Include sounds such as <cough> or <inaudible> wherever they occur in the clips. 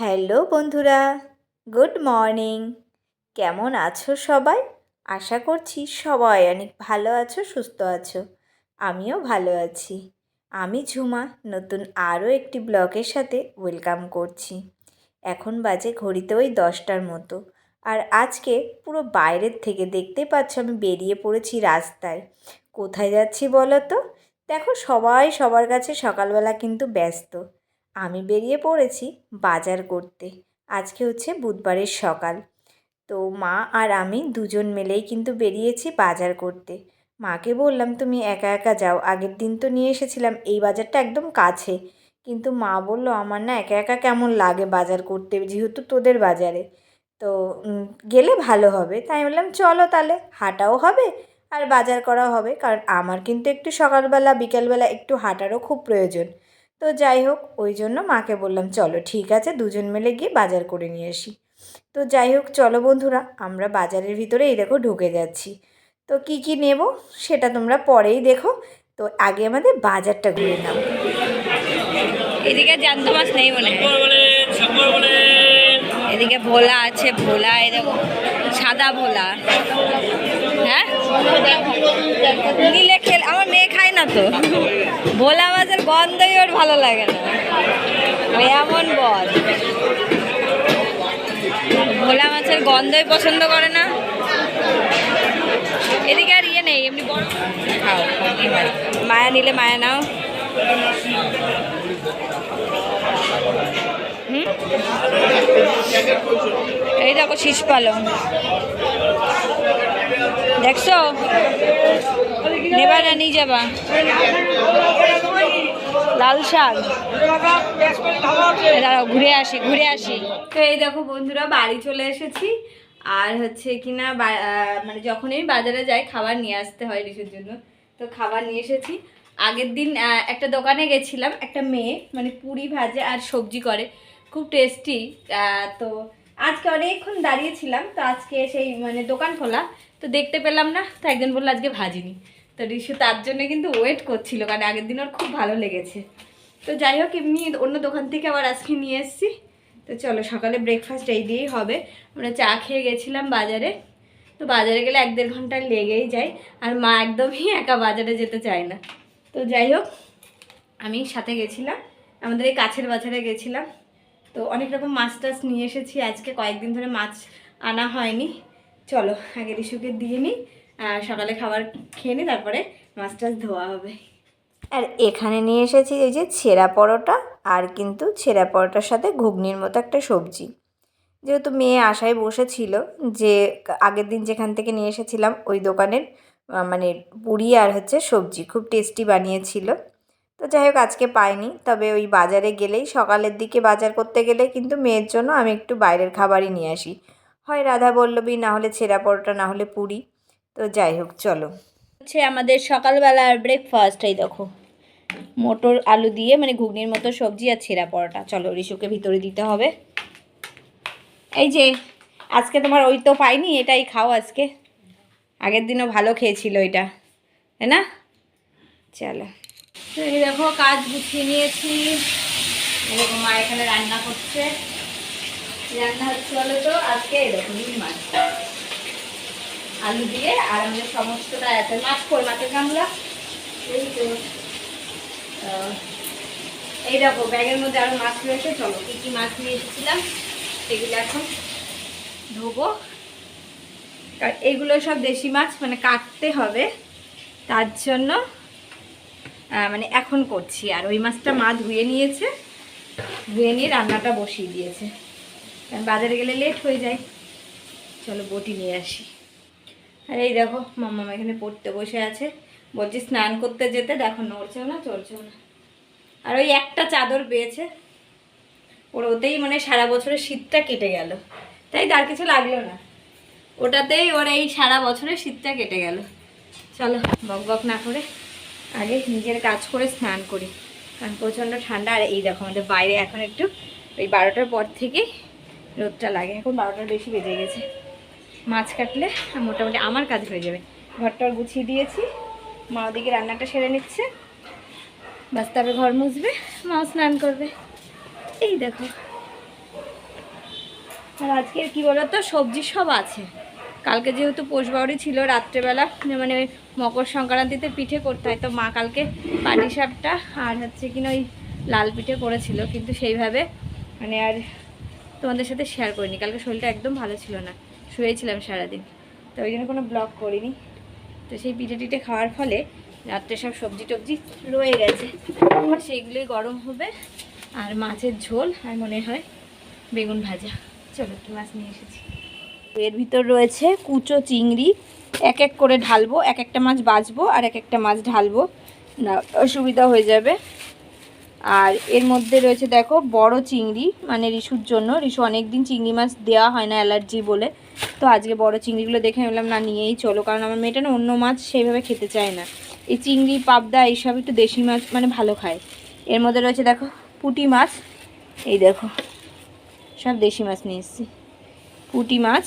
Hello বন্ধুরা, good morning. কেমন আছো সবাই? আশা করছি সবাই অনেক ভালো আছো, সুস্থ আছো। আমিও ভালো আছি। আমি ঝুমা, নতুন আরও একটি ব্লগের সাথে ওয়েলকাম করছি। এখন বাজে ঘড়িতে ওই দশটার মতো। আর আজকে পুরো বাইরের থেকে দেখতে পাচ্ছ, আমি বেরিয়ে পড়েছি রাস্তায়। কোথায় যাচ্ছি বলো তো? দেখো সবাই সবার কাছে সকালবেলা কিন্তু ব্যস্ত। আমি বেরিয়ে পড়েছি বাজার করতে। আজকে হচ্ছে বুধবারের সকাল। তো মা আর আমি দুজন মিলেই কিন্তু বেরিয়েছি বাজার করতে। মাকে বললাম, তুমি একা একা যাও। আগের দিন তো নিয়ে এসেছিলাম। এই বাজারটা একদম কাছে। কিন্তু মা বলল, আমার না একা একা কেমন লাগে বাজার করতে, যেহেতু তোদের বাজারে। তো গেলে ভালো হবে। তাই বললাম, চলো তাহলে, হাঁটাও হবে আর বাজার করাও হবে। কারণ আমার কিন্তু একটু সকালবেলা, বিকেলবেলা একটু হাঁটারও খুব প্রয়োজন। তো যাই হোক ওই জন্য মাকে বললাম চলো ঠিক আছে দুজন মিলে গিয়ে বাজার করে নিয়ে আসি। তো যাই হোক চলো বন্ধুরা আমরা বাজারের ভিতরে এই দেখো ঢুকে যাচ্ছি। তো কি কি নেব সেটা তোমরা পরেই দেখো। তো আগে আমাদের বাজারটা ঘুরে নাও। এদিকে জ্যান্ত মাছ নেই মনে এদিকে ভোলা আছে ভোলা এই দেখো সাদা ভোলা। হ্যাঁ? নিলে খেল আমার মেয়ে খায় না তো। ভোলা গন্ধই ওর ভালো লাগে না। ও এমন বল ভোলা মাছের গন্ধই পছন্দ করে না। এদিকে আর ইয়ে নেই, এমনি খাও। মায়া নিলে মায়া নাও? এই দেখো শীষ পালং। দেখছ? নেবা না নিয়ে যাবা। লাল শাক। দাঁড়াও ঘুরে আসি ঘুরে আসি। তো এই দেখো বন্ধুরা বাড়ি চলে এসেছি। আর হচ্ছে কিনা বা- মানে যখনই আমি বাজারে যাই খাবার নিয়ে আসতে হয় রিসুর জন্য। তো খাবার নিয়ে এসেছি। আগের দিন একটা দোকানে গেছিলাম একটা মেয়ে মানে পুরি ভাজে আর সবজি করে। খুব টেস্টি তো আজকে অনেকক্ষণ দাঁড়িয়েছিলাম তো আজকে সেই মানে দোকান খোলা। তো দেখতে পেলাম না তো একজন বলল আজকে ভাজিনি। তো রিসু তার জন্য কিন্তু ওয়েট করছিল, কারণ আগের দিন ওর খুব ভালো লেগেছে। তো যাই হোক, এমনি অন্য দোকান থেকে আবার আজকে নিয়ে এসেছি। তো চলো, সকালে ব্রেকফাস্ট এই দিয়েই হবে। আমরা চা খেয়ে গেছিলাম বাজারে। তো বাজারে গেলে এক দেড় ঘণ্টা লেগেই যায়, আর মা একদমই একা বাজারে যেতে চায় না। তো যাই হোক, আমি সাথে গেছিলাম, আমাদের এই কাছের বাজারে গেছিলাম। তো অনেক রকম মাছ টাছ নিয়ে এসেছি, আজকে কয়েকদিন ধরে মাছ আনা হয়নি। চলো, আগে রিসুকে দিয়ে নিই। সকালে খাবার খেয়ে নিই তারপরে মাছ টাছ ধোয়া হবে। আর এখানে নিয়ে এসেছি এই যে ছেঁড়া পরোটা আর কিন্তু ছেঁড়া পরোটার সাথে ঘুগনির মতো একটা সবজি। যেহেতু মেয়ে আশায় বসেছিল যে আগের দিন যেখান থেকে নিয়ে এসেছিলাম ওই দোকানের মানে পুরি আর হচ্ছে সবজি খুব টেস্টি বানিয়েছিল। তো যাই হোক, আজকে পাইনি, তবে ওই বাজারে গেলেই, সকালের দিকে বাজার করতে গেলে কিন্তু মেয়ের জন্য আমি একটু বাইরের খাবারই নিয়ে আসি। হয় রাধা বল্লবী, না হলে ছেঁড়া পরোটা, না হলে পুরি। তো যাই হোক, চলো। হচ্ছে আমাদের সকালবেলার ব্রেকফাস্ট এই দেখো। মোটর আলু দিয়ে মানে ঘুগনির মতো সবজি আর ছেঁড়া পরোটা। চলো রিশুকে ভিতরে দিতে হবে। এই যে, আজকে তোমার ওই তো পাইনি, এটাই খাও আজকে। আগের দিনও ভালো খেয়েছিল এটা, তাই না? চলো। এই দেখো, কাজ গুছিয়ে নিয়েছি। এরকম মা এখানে রান্না করছে। রান্না হচ্ছে বলো তো, আজকে এরকম রুই মাছ। আলু দিয়ে আর আমাদের সমস্তটা এত মাছ কই মাছের গামলা? এই তো এই দেখো, ব্যাগের মধ্যে আরও মাছ রয়েছে, চলো, কি কি মাছ নিয়ে এসেছিলাম, সেগুলো এখন ধোবো। কারণ এগুলো সব দেশি মাছ মানে কাটতে হবে, তার জন্য মানে এখন করছি। আর ওই মাছটা মা ধুয়ে নিয়েছে, ধুয়ে নিয়ে রান্নাটা বসিয়ে দিয়েছে। কারণ বাজারে গেলে লেট হয়ে যায়। চলো বটি নিয়ে আসি। আর এই দেখো মাম্মা এখানে পড়তে বসে আছে। বলছি, স্নান করতে যেতে দেখো, নড়ছেও না চলছেও না। আর ওই একটা চাদর পেয়েছে। ওর ওতেই মানে সারা বছরের শীতটা কেটে গেল। তাই তার কিছু লাগল না। ওটাতেই ওর এই সারা বছরের শীতটা কেটে গেল। চলো, বক বক না করে আগে নিজের কাজ করে স্নান করি। কারণ প্রচণ্ড ঠান্ডা। আর এই দেখো, আমাদের বাইরে এখন একটু ওই বারোটার পর থেকে রোদটা লাগে। এখন বারোটার বেশি বেজে গেছে। মাছ কাটলে মোটামুটি আমার কাজ হয়ে যাবে। ঘরটার গুছিয়ে দিয়েছি, মা ওদিকে রান্নাটা সেরে নিচ্ছে। বাস তারপরে ঘর মুছবে, মাও স্নান করবে। এই দেখো। আর আজকে কি বলতো, সবজি সব আছে। কালকে যেহেতু পোষবাউরি ছিল রাত্রেবেলা মানে ওই মকর সংক্রান্তিতে পিঠে করতে হয়, তো মা কালকে পাটি সাপটা আর হচ্ছে কিনা ওই লাল পিঠে করেছিল। কিন্তু সেইভাবে মানে আর তোমাদের সাথে শেয়ার করিনি, কালকে শরীরটা একদম ভালো ছিল না। শুয়েছিলাম সারাদিন। তো ওই জন্য কোনো ব্লগ করিনি। তো সেই পিঠে টিঠে খাওয়ার ফলে রাত্রে সব সবজি টবজি রয়ে গেছে। আর সেইগুলোই গরম হবে আর মাছের ঝোল আর মনে হয় বেগুন ভাজা। চলো একটু মাছ নিয়ে এসেছি। এর ভিতর রয়েছে কুচো চিংড়ি। এক এক করে ঢালবো, এক একটা মাছ বাছবো আর এক একটা মাছ ঢালবো। না, অসুবিধা হয়ে যাবে। আর এর মধ্যে রয়েছে, দেখো, বড় চিংড়ি মানে রিসুর জন্য। রিসু অনেক দিন চিংড়ি মাছ দেওয়া হয় না অ্যালার্জি বলে। তো আজকে বড় চিংড়িগুলো দেখে নিলাম না, নিয়েই চলো। কারণ আমার মেয়েটা না অন্য মাছ সেইভাবে খেতে চায় না। এই চিংড়ি, পাবদা, এইসব একটু দেশি মাছ মানে ভালো খায়। এর মধ্যে রয়েছে, দেখো, পুঁটি মাছ। এই দেখো, সব দেশি মাছ নিয়ে এসেছি। পুঁটি মাছ।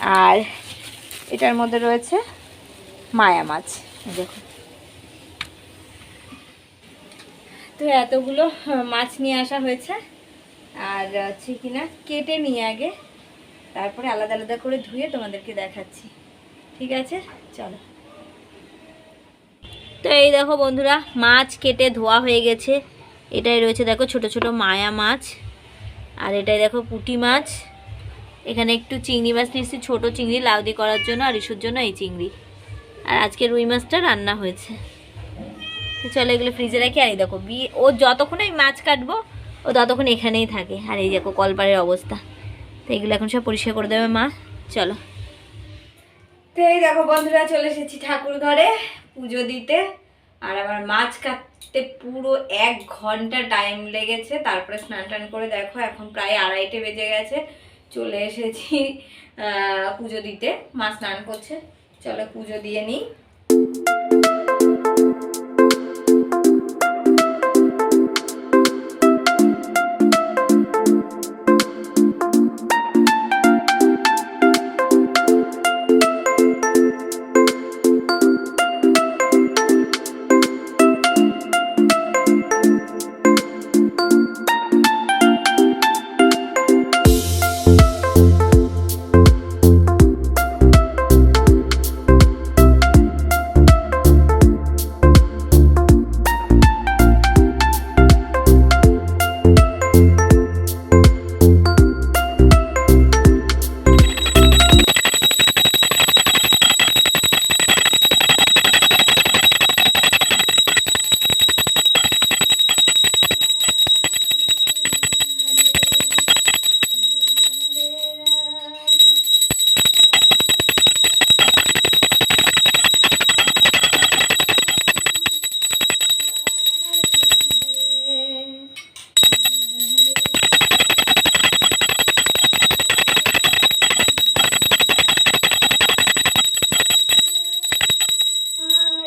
আর এটার মধ্যে রয়েছে মায়া মাছ। দেখো। তো এতগুলো মাছ নিয়ে আসা হয়েছে। আর হচ্ছে কিনা, কেটে নিয়ে আগে। তারপরে আলাদা আলাদা করে ধুয়ে তোমাদেরকে দেখাচ্ছি। ঠিক আছে? চলো। তো এই দেখো বন্ধুরা, মাছ কেটে ধোয়া হয়ে গেছে। এটাই রয়েছে দেখো ছোট ছোট মায়া মাছ। আর এটাই দেখো পুঁটি মাছ। এখানে একটু চিংড়ি মাছ নিয়েছি ছোটো চিংড়ি লাউদি করার জন্য আর ইস্যুর জন্য এই চিংড়ি। আর আজকে রুই মাছটা রান্না হয়েছে। চলো এগুলো ফ্রিজে রাখি, আর এই দেখো বিয়ে ও যতক্ষণ আমি মাছ কাটবো, ও ততক্ষণ এখানেই থাকে। আর এই দেখো, কলপাড়ের অবস্থা। তো এগুলো এখন সব পরিষ্কার করে দেবে মা। চলো। তো এই দেখো বন্ধুরা, চলে এসেছি ঠাকুর ঘরে পুজো দিতে। আর আমার মাছ কাটতে পুরো এক ঘণ্টা টাইম লেগেছে। তারপরে স্নান টান করে দেখো, এখন প্রায় আড়াইটে বেজে গেছে। চলে এসেছি পুজো দিতে। মা স্নান করছে। চলো পুজো দিয়ে নিই।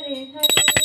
হরে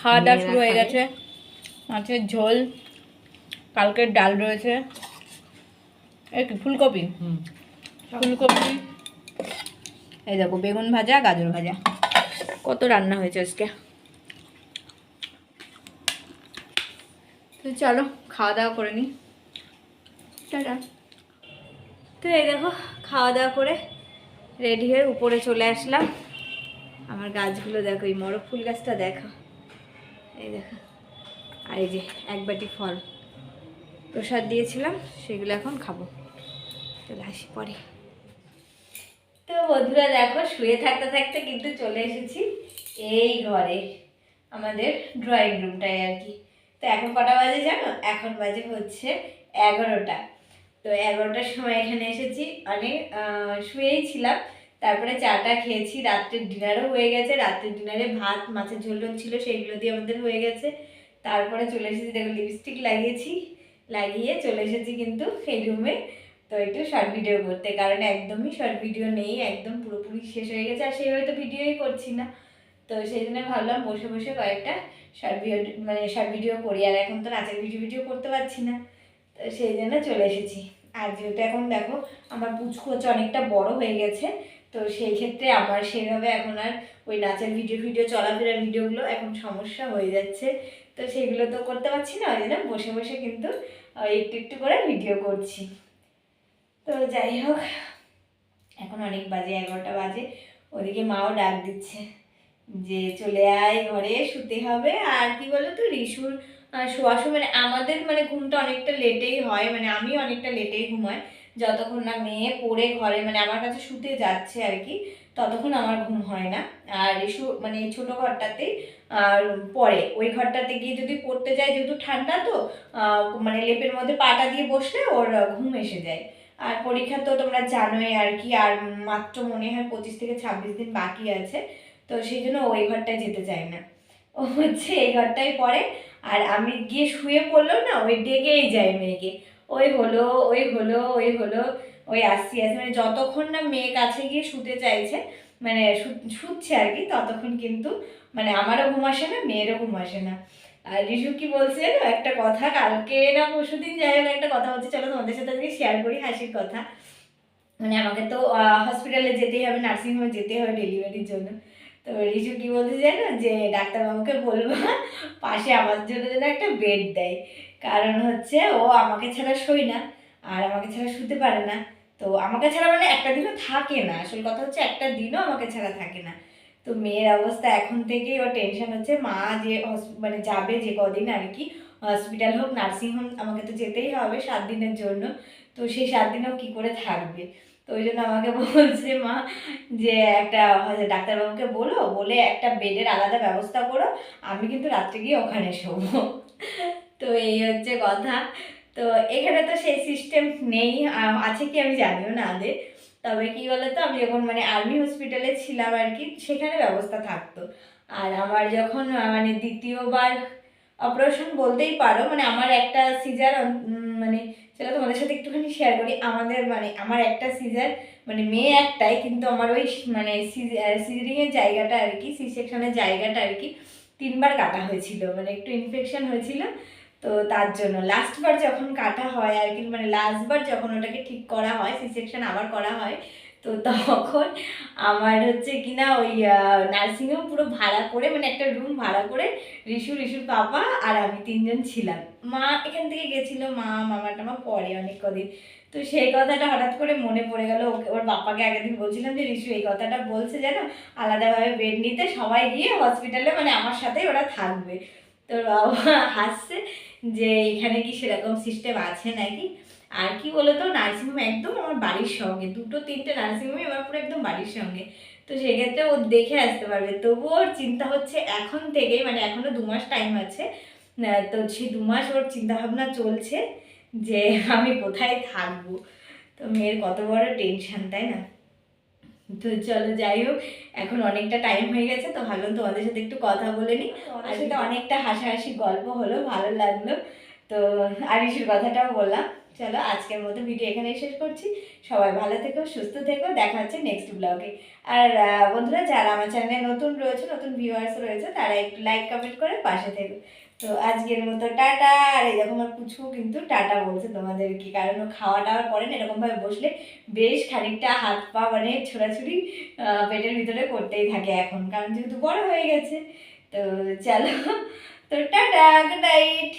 খাওয়া দাওয়া শুরু হয়ে গেছে। মাছের ঝোল কালকের ডাল রয়েছে। এই কি ফুলকপি? ফুলকপি। এই দেখো বেগুন ভাজা গাজর ভাজা। কত রান্না হয়েছে আজকে? তো চলো খাওয়া দাওয়া করে নিই টাটা। তো এই দেখো খাওয়া দাওয়া করে রেডি হয়ে উপরে চলে আসলাম। আমার গাছগুলো দেখো এই মরক ফুল গাছটা দেখো। এই দেখো। আর এই যে এক বাটি ফল প্রসাদ দিয়েছিলাম, সেগুলো এখন খাব। চলে আসি পরে। তো বন্ধুরা দেখো, শুয়ে থাকতে থাকতে কিন্তু চলে এসেছি এই ঘরে, আমাদের ড্রয়িং রুমটায় আর কি। তো এখন কটা বাজে জানো? এখন বাজে হচ্ছে এগারোটা। তো এগারোটার সময় এখানে এসেছি। অনেক শুয়েই ছিলাম। তারপরে চাটা খেয়েছি, রাত্রের ডিনারও হয়ে গেছে, রাত্রের ডিনারে ভাত, মাছের ঝোল ছিল, সেইগুলো দিয়ে আমাদের হয়ে গেছে। তারপরে চলে এসেছি, দেখো লিপস্টিক লাগিয়েছি, লাগিয়ে চলে এসেছি কিন্তু এই রুমে তো একটু শর্ট ভিডিও করতে, কারণ একদমই শর্ট ভিডিও নেই, একদম পুরোপুরি শেষ হয়ে গেছে, আর সেইভাবে তো ভিডিওই করছি না। তো সেই জন্য ভাবলাম বসে বসে কয়েকটা শর্ট ভিডিও মানে শর্ট ভিডিও করি, আর এখন তো নাচের ভিডিও ভিডিও করতে পারছি না। তো সেই জন্য চলে এসেছি। আর যেহেতু এখন দেখো, আমার পুচকু হচ্ছে অনেকটা বড় হয়ে গেছে তো সেই ক্ষেত্রে আমার সেভাবে এখন আর ওই নাচের ভিডিও ভিডিও চলাফেরার ভিডিওগুলো এখন সমস্যা হয়ে যাচ্ছে। তো সেগুলো তো করতে পারছি না, ওই জন্য বসে বসে কিন্তু একটু একটু করে ভিডিও করছি। তো যাই হোক, এখন অনেক বাজে, এগারোটা বাজে। ওদিকে মাও ডাক দিচ্ছে যে চলে আয়, ঘরে শুতে হবে। আর কি বলো তো রিসুর শোয়া মানে আমাদের মানে ঘুমটা অনেকটা লেটেই হয় মানে আমি অনেকটা লেটেই ঘুমাই। যতক্ষণ না মেয়ে পড়ে ঘরে মানে আমার কাছে শুতে যাচ্ছে আর কি, ততক্ষণ আমার ঘুম হয় না। আর রিসু মানে এই ছোটো ঘরটাতেই আর পরে, ওই ঘরটাতে গিয়ে যদি পড়তে যায়, যেহেতু ঠান্ডা তো মানে লেপের মধ্যে পাটা দিয়ে বসলে ওর ঘুম এসে যায়। আর পরীক্ষা তো তোমরা জানোই আর কি, আর মাত্র মনে হয় পঁচিশ থেকে ছাব্বিশ দিন বাকি আছে, তো সেই জন্য ওই ঘরটায় যেতে চায় না। ও হচ্ছে এই ঘরটাই পড়ে, আর আমি গিয়ে শুয়ে পড়ল না, ওই ডেকেই যায় মেয়েকে। ওই হলো ওই হলো ওই হলো, ওই আসছি আসছি। মানে যতক্ষণ না মেয়ে কাছে গিয়ে শুতে চাইছে মানে শুচ্ছে আর কি, ততক্ষণ কিন্তু মানে আমারও ঘুম আসে না, মেয়েরও ঘুম আসে না। আর রিশু কি বলছে একটা কথা, কালকে না পরশু দিন যাই হোক, একটা কথা হচ্ছে চলো তোমাদের সাথে আজকে শেয়ার করি হাসির কথা। মানে আমাকে তো হসপিটালে যেতেই হবে নার্সিংহোমে যেতে হবে ডেলিভারির জন্য। তো রিশু কি বলতে জানো যে ডাক্তারবাবুকে বলব, পাশে আমার জন্য যেন একটা বেড দেয়। কারণ হচ্ছে ও আমাকে ছাড়া শোয় না, আর আমাকে ছাড়া শুতে পারে না। তো আমাকে ছাড়া মানে একটা দিনও থাকে না। আসল কথা হচ্ছে একটা দিনও আমাকে ছাড়া থাকে না। তো মেয়ের অবস্থা এখন থেকেই ওর টেনশন হচ্ছে, মা যে মানে যাবে যে কদিন আর কি হসপিটাল হোক নার্সিং হোম আমাকে তো যেতেই হবে সাত দিনের জন্য। তো সেই সাত দিনেও কী করে থাকবে? তো ওই জন্য আমাকে <laughs> বলছে মা যে একটা ডাক্তারবাবুকে বলো, বলে একটা বেডের আলাদা ব্যবস্থা করো। আমি কিন্তু রাত্রে গিয়ে ওখানে শোবো। তো এই হচ্ছে কথা। তো এখানে তো সেই সিস্টেম নেই আছে কি আমি জানিও না আদে। তবে কি বলতো, আমি যখন মানে আর্মি হসপিটালে ছিলাম আর কি, সেখানে ব্যবস্থা থাকতো। আর আমার যখন মানে দ্বিতীয়বার অপারেশন বলতেই পারো মানে আমার একটা সিজার মানে সেটা তোমাদের সাথে একটুখানি শেয়ার করি। আমাদের মানে আমার একটা সিজার মানে মেয়ে একটাই, কিন্তু আমার ওই মানে সিজারিংয়ের জায়গাটা আর কি সি সেকশনের জায়গাটা আর কি, তিনবার কাটা হয়েছিল। মানে একটু ইনফেকশন হয়েছিল। তো তার জন্য। লাস্টবার যখন কাটা হয় আর কি মানে লাস্টবার যখন ওটাকে ঠিক করা হয় সি সেকশন আবার করা হয়, তো তখন আমার হচ্ছে কিনা ওই নার্সিংহোম পুরো ভাড়া করে মানে একটা রুম ভাড়া করে রিশু রিশুর পাপা আর আমি তিনজন ছিলাম। মা এখান থেকে গেছিল, মা, মামা, টামা পরে অনেক কদিন। তো সেই কথাটা হঠাৎ করে মনে পড়ে গেল, ওকে, ওর বাপ্পাকে আগের দিন বলছিলাম যে রিশু এই কথাটা বলছে যেন আলাদাভাবে বেড নিতে সবাই গিয়ে হসপিটালে মানে আমার সাথেই ওরা থাকবে। তো ওর বাবা হাসছে যে এখানে কি সেরকম সিস্টেম আছে নাকি? আর কি বলতো, নার্সিংহোম একদম আমার বাড়ির সঙ্গে। দুটো, তিনটে নার্সিংহোমই আমার পুরো একদম বাড়ির সঙ্গে। তো সেক্ষেত্রে ও দেখে আসতে পারবে। তবুও ওর চিন্তা হচ্ছে এখন থেকেই মানে এখনও দু মাস টাইম আছে তো সেই দু মাস ওর চিন্তাভাবনা চলছে যে আমি কোথায় থাকব। তো মেয়ের কত বড় টেনশন তাই না? তো চলো যাই হোক এখন অনেকটা টাইম হয়ে গেছে তো ভাবলাম তোমাদের সাথে একটু কথা বলে নিই। আর সেটা অনেকটা হাসাহাসি গল্প হলো ভালো লাগল। তো আরিসের কথাটাও বললাম। চলো আজকের মতো ভিডিও এখানেই শেষ করছি। সবাই ভালো থেকো সুস্থ থেকো দেখা হচ্ছে নেক্সট ব্লগে আর বন্ধুরা যারা আমার চ্যানেলে নতুন রয়েছে নতুন ভিউয়ার্স রয়েছে তারা একটু লাইক কমেন্ট করে পাশে থেকো। তো আজকের মতো টাটা। আর এরকম আর কিছু কিন্তু টাটা বলছে তোমাদেরকে, কারণ ও খাওয়া দাওয়ার পরে না, এরকমভাবে বসলে বেশ খানিকটা হাত পা মানে ছোড়াছুড়ি পেটের ভিতরে করতেই থাকে এখন, কারণ যেহেতু বড় হয়ে গেছে। তো চলো, তো টাটা গুড নাইট